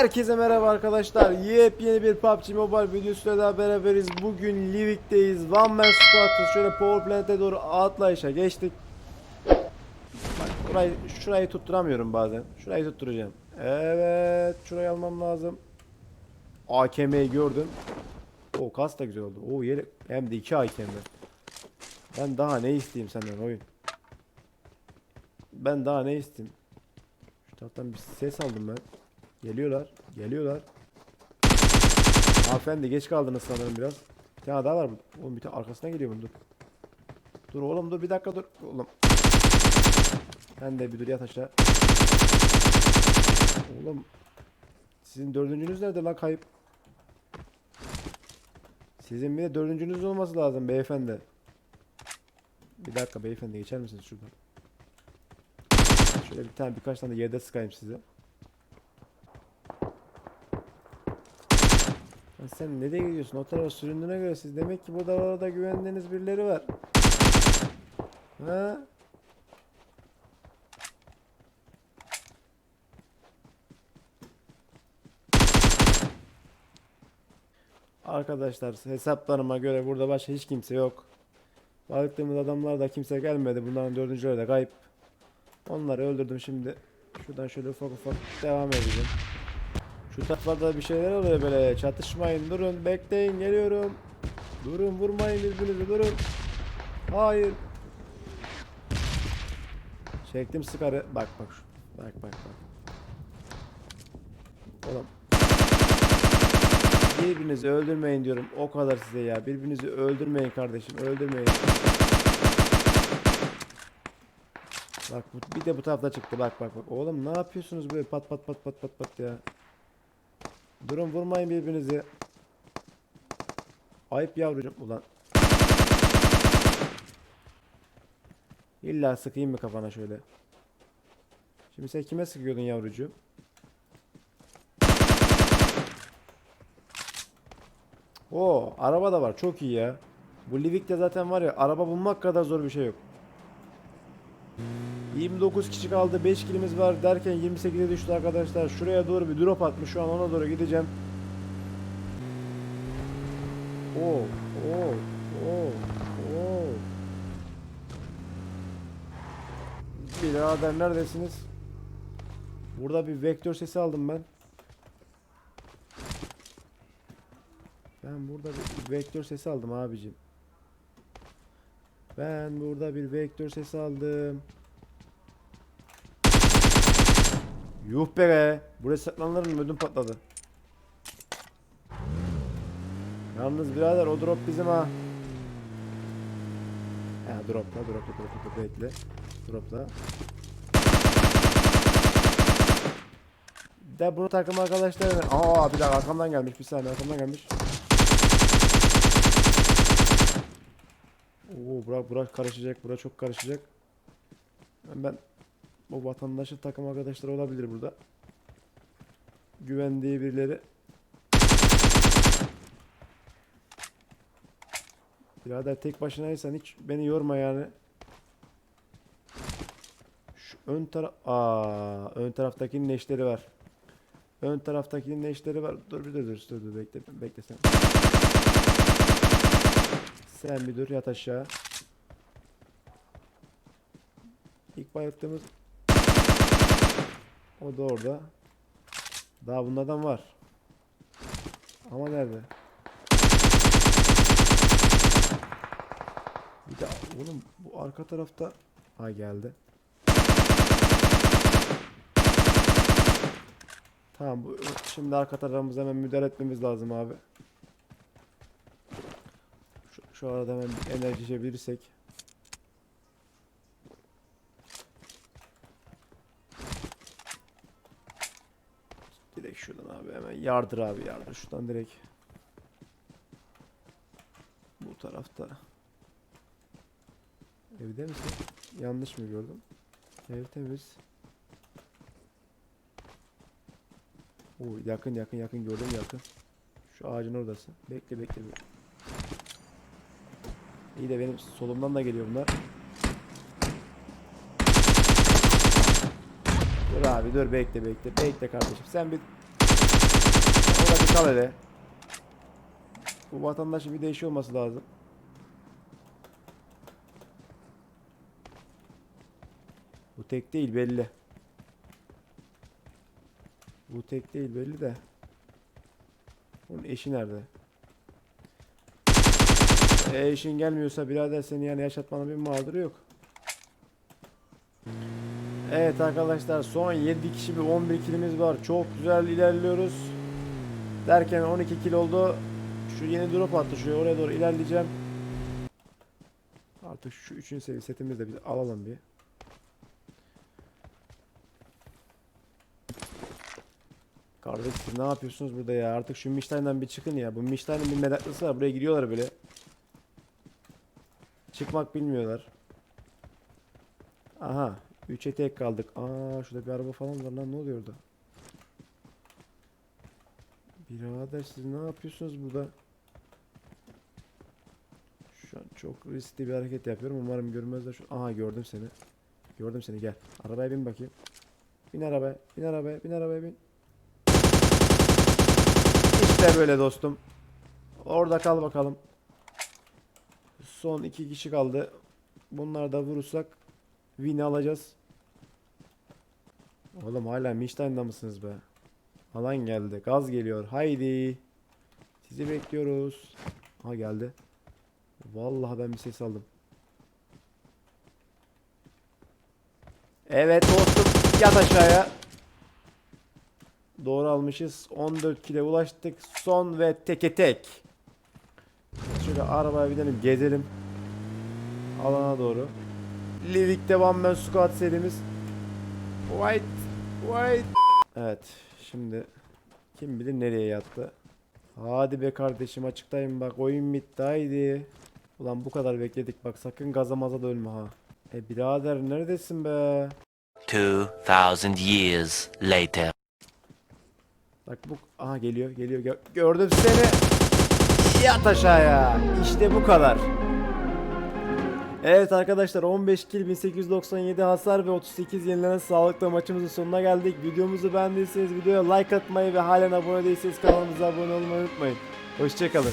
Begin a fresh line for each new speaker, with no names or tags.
Herkese merhaba arkadaşlar. Yepyeni bir PUBG Mobile videosuyla daha beraberiz. Bugün Livik'teyiz. One Man Squad'ız. Şöyle Power Plant'e doğru atlayışa geçtik. Bak burayı, şurayı tutturamıyorum bazen. Şurayı tutturacağım. Evet. Şurayı almam lazım. AKM'yi gördüm. O kas da güzel oldu. O yelek. Hem de iki AKM. Ben daha ne isteyeyim senden oyun. Ben daha ne isteyeyim. Şu taraftan bir ses aldım ben. Geliyorlar. Geliyorlar. Hanımefendi geç kaldınız sanırım biraz. Bir tane daha var. Oğlum bir tane arkasına geliyor bunun dur. Dur oğlum dur bir dakika dur. Oğlum. Ben de bir dur yat aşağı. Oğlum. Sizin dördüncünüz nerede lan kayıp? Sizin bir de dördüncünüz olması lazım beyefendi. Bir dakika beyefendi geçer misiniz şuradan? Şöyle bir tane birkaç tane de yerde sıkayım size. Sen nereye gidiyorsun? O tarafa süründüğüne göre siz demek ki burada orada güvendiğiniz birileri var. Ha? Arkadaşlar hesaplarıma göre burada başka hiç kimse yok. Baktığımız adamlar da kimse gelmedi. Bunların dördüncüleri de kayıp. Onları öldürdüm şimdi. Şuradan şöyle ufak ufak devam edeceğim. Şu taraflarda bir şeyler oluyor böyle. Çatışmayın durun bekleyin geliyorum. Durun vurmayın birbirinizi durun. Hayır. Çektim sıkarı. Bak bak şu. Bak bak bak. Oğlum. Birbirinizi öldürmeyin diyorum. O kadar size ya. Birbirinizi öldürmeyin kardeşim. Öldürmeyin. Bak bir de bu tarafta çıktı. Bak bak bak. Oğlum ne yapıyorsunuz böyle pat pat pat pat pat pat ya. Durun vurmayın birbirinizi. Ayıp yavrucuğum ulan. İlla sıkayım mı kafana şöyle. Şimdi sen kime sıkıyordun yavrucuğum? Oo, araba da var. Çok iyi ya. Bu Livik'te zaten var ya araba bulmak kadar zor bir şey yok. 29 kişi kaldı. 5 kilimiz var derken 28'e düştü arkadaşlar. Şuraya doğru bir drop atmış. Şu an ona doğru gideceğim. Oo, oo, oo, oo. Birader neredesiniz? Burada bir vektör sesi aldım ben. Ben burada bir vektör sesi aldım abicim. Ben burada bir vektör sesi aldım. Yuh be be. Buraya saklanırım ödüm patladı. Yalnız birader o drop bizim ha. Ha dropla dropla dropla dropla bekle. Dropla. De bunu takım arkadaşlar. Aa bir dakika arkamdan gelmiş bir saniye arkamdan gelmiş. Oo Burak Burak karışacak. Burak çok karışacak. Ben, ben o vatandaşın takım arkadaşları olabilir burada. Güvendiği birileri. Birader tek başınaysan hiç beni yorma yani. Şu ön taraf aa ön taraftakinin neşteri var. Ön taraftakinin neşteri var. Dur bir dur dur dur, dur bekle bekle sen. Sen bir dur yat aşağı. İlk bayılttığımız o da orada. Daha bunlardan var. Ama nerede? Bir de oğlum bu arka tarafta ha geldi. Tamam bu şimdi arka tarafımıza hemen müdahale etmemiz lazım abi. Şu, arada hemen bir enerji içebilirsek. Direkt şuradan abi hemen yardır abi yardır şuradan direkt. Bu tarafta. Evde misin? Yanlış mı gördüm? Ev temiz. Oo yakın yakın yakın gördüm yakın. Şu ağacın oradası. Bekle bekle. bekle. İyi de benim solumdan da geliyor bunlar. Dur abi dur bekle bekle. Bekle kardeşim. Sen bir kal hele. Bu vatandaşın bir değişiyor olması lazım. Bu tek değil belli. Bu tek değil belli de. Onun eşi nerede? E eşin gelmiyorsa birader seni yani yaşatmanın bir mağduru yok. Evet arkadaşlar son 7 kişi bir 11 kilimiz var. Çok güzel ilerliyoruz. Derken 12 kil oldu. Şu yeni drop attı şuraya oraya doğru ilerleyeceğim. Artık şu 3. seviye setimizi de biz alalım bir. Kardeşim ne yapıyorsunuz burada ya? Artık şu Michline'dan bir çıkın ya. Bu Michline'ın bir meraklısı var. Buraya gidiyorlar böyle. Çıkmak bilmiyorlar. Aha. 3'e tek kaldık. Aa şurada bir araba falan var lan ne oluyor orada? Birader siz ne yapıyorsunuz burada? Şu an çok riskli bir hareket yapıyorum. Umarım görmezler şu. Aha gördüm seni. Gördüm seni gel. Arabaya bin bakayım. Bin arabaya. Bin arabaya. Bin arabaya bin. İşte böyle dostum. Orada kal bakalım. Son iki kişi kaldı. Bunları da vurursak win alacağız. Oğlum hala Michline'da mısınız be? Alan geldi. Gaz geliyor. Haydi. Sizi bekliyoruz. Ha geldi. Vallahi ben bir ses aldım. Evet dostum. Yat aşağıya. Doğru almışız. 14 kile ulaştık. Son ve teke tek. Şöyle arabaya binelim gezelim. Alana doğru. Livik'te One Man Squad serimiz. White. White. Evet. Şimdi kim bilir nereye yattı. Hadi be kardeşim açıktayım bak oyun bitti haydi. Ulan bu kadar bekledik bak sakın gaza maza da ölme ha. E birader neredesin be?
2,000 years later.
Bak bu aha geliyor geliyor Gö- gördüm seni. Yat aşağıya. İşte bu kadar. Evet arkadaşlar 15 kill 1897 hasar ve 38 yenilenen sağlıkla maçımızın sonuna geldik. Videomuzu beğendiyseniz videoya like atmayı ve halen abone değilseniz kanalımıza abone olmayı unutmayın. Hoşçakalın.